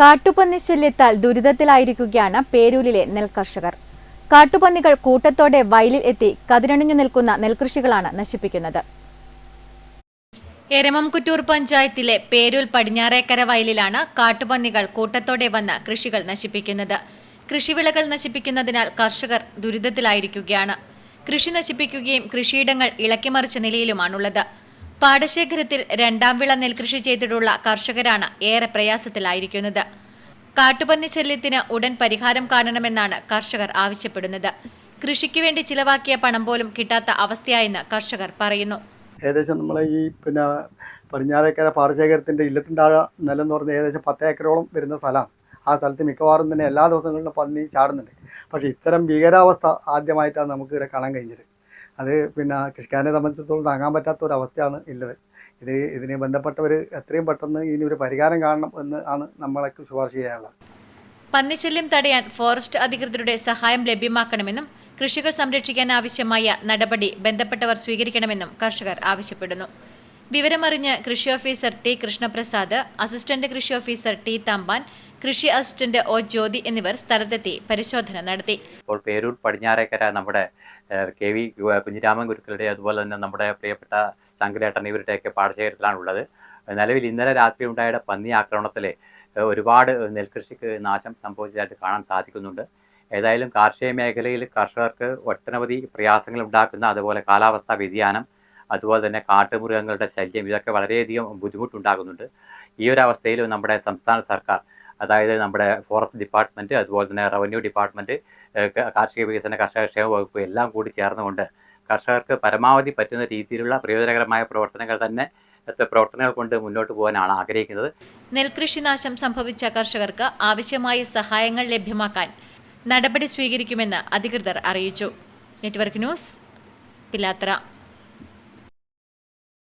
കാട്ടുപന്നി ശല്യത്താൽ ദുരിതത്തിലായിരിക്കുകയാണ് പേരൂരിലെ നെൽകർഷകർ. കാട്ടുപന്നികൾ കൂട്ടത്തോടെ വയലിൽ എത്തി കതിരണിഞ്ഞു നിൽക്കുന്ന നെൽകൃഷികളാണ് നശിപ്പിക്കുന്നത്. എരമംകുറ്റൂർ പഞ്ചായത്തിലെ പേരൂൽ പടിഞ്ഞാറേക്കര വയലിലാണ് കാട്ടുപന്നികൾ കൂട്ടത്തോടെ വന്ന് കൃഷികൾ നശിപ്പിക്കുന്നത്. കൃഷിവിളകൾ നശിപ്പിക്കുന്നതിനാൽ കർഷകർ ദുരിതത്തിലായിരിക്കുകയാണ്. കൃഷി നശിപ്പിക്കുകയും കൃഷിയിടങ്ങൾ ഇളക്കിമറിച്ച നിലയിലുമാണുള്ളത്. പാടശേഖരത്തിൽ രണ്ടാം വിള നെൽകൃഷി ചെയ്തിട്ടുള്ള കർഷകരാണ് ഏറെ പ്രയാസത്തിലായിരിക്കുന്നത്. കാട്ടുപന്നി ശല്യത്തിന് ഉടൻ പരിഹാരം കാണണമെന്നാണ് കർഷകർ ആവശ്യപ്പെടുന്നത്. കൃഷിക്ക് വേണ്ടി ചിലവാക്കിയ പണം പോലും കിട്ടാത്ത അവസ്ഥയായെന്ന് കർഷകർ പറയുന്നു. ഏകദേശം നമ്മളെ ഈ പിന്നെ പടിഞ്ഞാറേക്കര പാടശേഖരത്തിന്റെ ഇല്ലത്തിന്റെ നിലം എന്ന് പറഞ്ഞാൽ ഏകദേശം പത്ത് ഏക്കറോളം വരുന്ന സ്ഥലമാണ് ആ സ്ഥലത്ത് മിക്കവാറും തന്നെ എല്ലാ ദിവസങ്ങളിലും പന്നി ചാടുന്നുണ്ട്. പക്ഷേ ഇത്തരം ഭീകരാവസ്ഥ ആദ്യമായിട്ടാണ് നമുക്ക് ഇവിടെ കാണാൻ കഴിഞ്ഞത്. അത് പിന്നെ കൃഷിക്കാരനെ സംബന്ധിച്ചിടത്തോളം താങ്ങാൻ പറ്റാത്ത ഒരു അവസ്ഥയാണ് ഉള്ളത്. ഇത് ഇതിനെ ബന്ധപ്പെട്ടവർ എത്രയും പെട്ടെന്ന് ഇനി ഒരു പരിഹാരം കാണണം എന്ന് ആണ് നമ്മളൊക്കെ ശുപാർശ ചെയ്യാനുള്ളത്. പന്നിശല്യം തടയാൻ ഫോറസ്റ്റ് അധികൃതരുടെ സഹായം ലഭ്യമാക്കണമെന്നും കൃഷികൾ സംരക്ഷിക്കാൻ ആവശ്യമായ നടപടി ബന്ധപ്പെട്ടവർ സ്വീകരിക്കണമെന്നും കർഷകർ ആവശ്യപ്പെടുന്നു. വിവരമറിഞ്ഞ് കൃഷി ഓഫീസർ ടി കൃഷ്ണപ്രസാദ് അസിസ്റ്റന്റ് കൃഷി ഓഫീസർ ടി തമ്പാൻ കൃഷി അസിസ്റ്റന്റ് ഒ ജ്യോതി എന്നിവർ സ്ഥലത്തെത്തി പരിശോധന നടത്തി. ഇപ്പോൾ പേരൂർ പടിഞ്ഞാറേക്കര നമ്മുടെ കെ വി കുഞ്ഞിരാമൻ ഗുരുക്കളുടെ അതുപോലെ തന്നെ നമ്മുടെ പ്രിയപ്പെട്ട ശങ്കരേട്ടൻ ഇവരുടെയൊക്കെ പാഠശേഖരത്തിലാണ് ഉള്ളത് നിലവിൽ ഇന്നലെ രാത്രി ഉണ്ടായ പന്നി ആക്രമണത്തിൽ ഒരുപാട് നെൽകൃഷിക്ക് നാശം സംഭവിച്ചതായിട്ട് കാണാൻ സാധിക്കുന്നുണ്ട്. ഏതായാലും കാർഷിക മേഖലയിൽ കർഷകർക്ക് ഒട്ടനവധി പ്രയാസങ്ങൾ ഉണ്ടാക്കുന്ന അതുപോലെ കാലാവസ്ഥാ വ്യതിയാനം അതുപോലെ തന്നെ കാട്ടുമൃഗങ്ങളുടെ ശല്യം ഇതൊക്കെ വളരെയധികം ബുദ്ധിമുട്ടുണ്ടാകുന്നുണ്ട്. ഈ ഒരു അവസ്ഥയിൽ നമ്മുടെ സംസ്ഥാന സർക്കാർ അതായത് നമ്മുടെ ഫോറസ്റ്റ് ഡിപ്പാർട്ട്മെന്റ് അതുപോലെ തന്നെ റവന്യൂ ഡിപ്പാർട്ട്മെന്റ് കാർഷിക വികസന കർഷക ക്ഷേമ വകുപ്പ് എല്ലാം കൂടി ചേർന്നുകൊണ്ട് കർഷകർക്ക് പരമാവധി പറ്റുന്ന രീതിയിലുള്ള പ്രയോജനകരമായ പ്രവർത്തനങ്ങൾ തന്നെ പ്രവർത്തനങ്ങൾ കൊണ്ട് മുന്നോട്ട് പോകാനാണ് ആഗ്രഹിക്കുന്നത്. നെൽകൃഷി നാശം സംഭവിച്ച കർഷകർക്ക് ആവശ്യമായ സഹായങ്ങൾ ലഭ്യമാക്കാൻ നടപടി സ്വീകരിക്കുമെന്ന് അധികൃതർ അറിയിച്ചു. നെറ്റ്വർക്ക് ന്യൂസ് പിലാത്ര